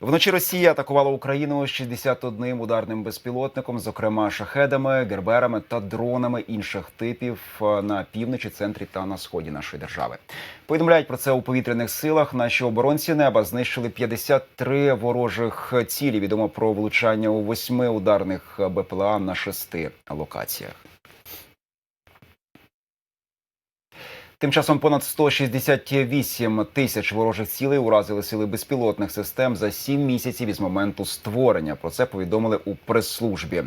Вночі Росія атакувала Україну 61 ударним безпілотником, зокрема шахедами, герберами та дронами інших типів е, на півночі, центрі та на сході нашої держави. Повідомляють про це у повітряних силах. Наші оборонці неба знищили 53 ворожих цілі. Відомо про влучання у восьми ударних БПЛА на шести локаціях. Тим часом понад 168 тисяч ворожих цілей уразили сили безпілотних систем за сім місяців із моменту створення. Про це повідомили у прес-службі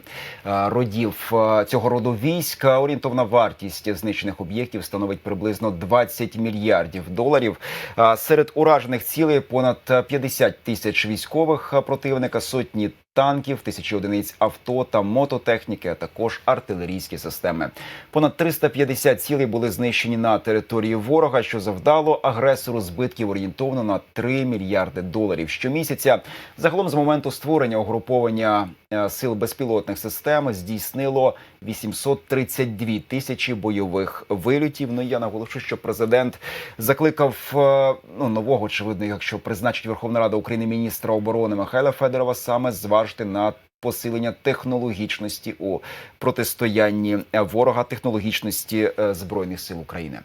Е, родів е, цього роду війська. Орієнтовна вартість знищених об'єктів становить приблизно 20 мільярдів доларів. А Серед уражених цілей понад 50 тисяч військових противника, сотні танків, тисячі одиниць авто та мототехніки, а також артилерійські системи. Понад 350 цілей були знищені на території ворога, що завдало агресору збитків орієнтовно на 3 мільярди доларів щомісяця. Загалом з моменту створення угруповання е, сил безпілотних систем здійснило 832 тисячі бойових вильотів. Ну я наголошую, що президент закликав е, ну нового, очевидно, якщо призначить Верховна Рада України міністра оборони Михайла Федорова, саме зважити на посилення технологічності у протистоянні ворога технологічності е, збройних сил України.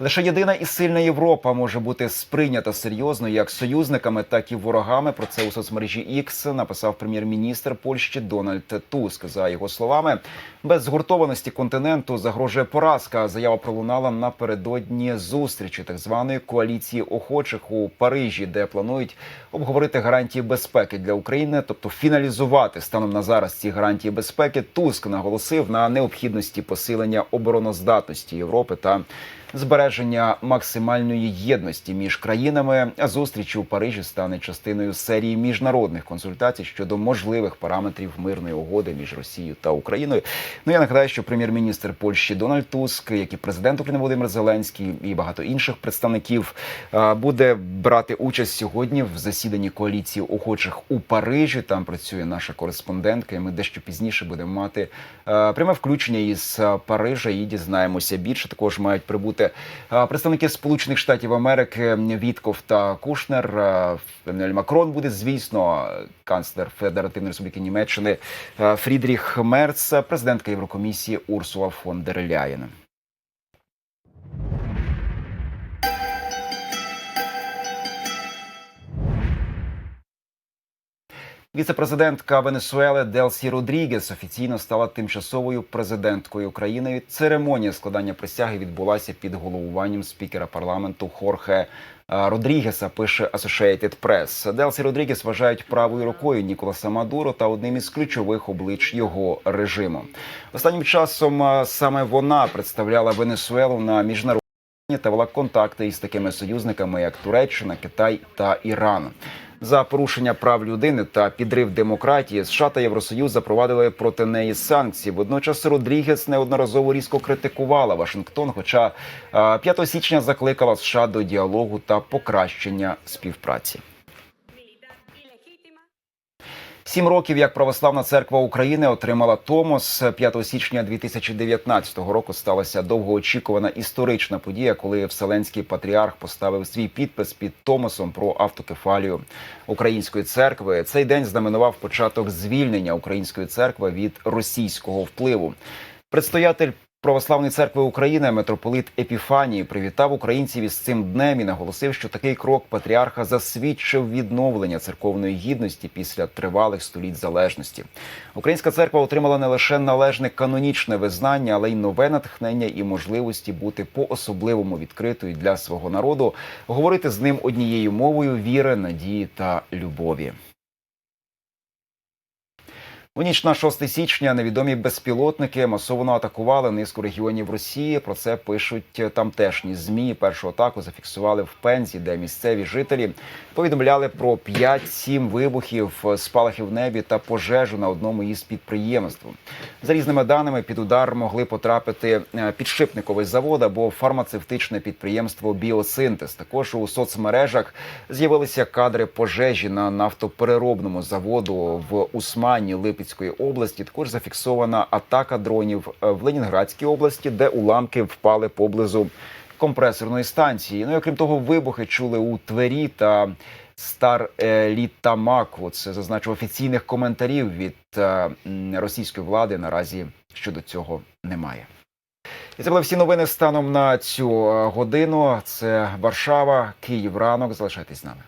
Лише єдина і сильна Європа може бути сприйнята серйозно як союзниками, так і ворогами. Про це у соцмережі X написав прем'єр-міністр Польщі Дональд Туск. За його словами, без згуртованості континенту загрожує поразка. Заява пролунала напередодні зустрічі так званої коаліції охочих у Парижі, де планують обговорити гарантії безпеки для України, тобто фіналізувати станом на зараз ці гарантії безпеки. Туск наголосив на необхідності посилення обороноздатності Європи та збереження максимальної єдності між країнами. Зустріч у Парижі стане частиною серії міжнародних консультацій щодо можливих параметрів мирної угоди між Росією та Україною. Ну я нагадаю, що прем'єр-міністр Польщі Дональд Туск, як і президент України Володимир Зеленський і багато інших представників е, буде брати участь сьогодні в засіданні коаліції охочих у Парижі. Там працює наша кореспондентка. і Ми дещо пізніше будемо мати е, пряме включення із е, Парижа і дізнаємося більше. Також мають прибути е, представники Сполучених Штатів Америки Вітков та Кушнер. Еммануель Макрон буде, звісно, канцлер Федеративної Республіки Німеччини Фрідріх Мерц, президентка Єврокомісії Урсула фон дер Ляєн. Віце-президентка Венесуели Делсі Родрігес офіційно стала тимчасовою президенткою України. Церемонія складання присяги відбулася під головуванням спікера парламенту Хорхе е, Родрігеса. Пише Associated Press. Делсі Родрігес вважають правою рукою Ніколаса Мадуро та одним із ключових облич його режиму. Останнім часом е, саме вона представляла Венесуелу на міжнародній та вела контакти із такими союзниками, як Туреччина, Китай та Іран. За порушення прав людини та підрив демократії США та Євросоюз запровадили проти неї санкції. Водночас Родрігес неодноразово різко критикувала Вашингтон, хоча е, 5 січня закликала США до діалогу та покращення співпраці. Сім років як православна церква України отримала Томос 5 січня 2019 року. Сталася довгоочікувана історична подія, коли Вселенський патріарх поставив свій підпис під Томосом про автокефалію української церкви. Цей день знаменував початок звільнення української церкви від російського впливу. Предстоятель Православної церкви України митрополит Епіфанії привітав українців із цим днем і наголосив, що такий крок патріарха засвідчив відновлення церковної гідності після тривалих століть залежності. Українська церква отримала не лише належне канонічне визнання, але й нове натхнення і можливості бути по-особливому відкритою для свого народу, говорити з ним однією мовою віри, надії та любові. У ніч на 6 січня невідомі безпілотники масово атакували низку регіонів Росії. Про це пишуть тамтешні змі. Першу атаку зафіксували в Пензі, де місцеві жителі повідомляли про 5-7 вибухів, спалахів в небі та пожежу на одному із підприємств. За різними даними, під удар могли потрапити е, підшипниковий завод або фармацевтичне підприємство Біосинтез. Також у соцмережах з'явилися кадри пожежі на нафтопереробному заводу в Усмані Липецької області. Також зафіксована атака дронів е, в Ленінградській області, де уламки впали поблизу компресорної станції. Ну і окрім того, вибухи чули у Твері та Стар е, Літамаку. Це зазначив офіційних коментарів від е, російської влади. Наразі щодо цього немає. І це були всі новини станом на цю годину. Це Варшава, Київ ранок. Залишайтесь з нами.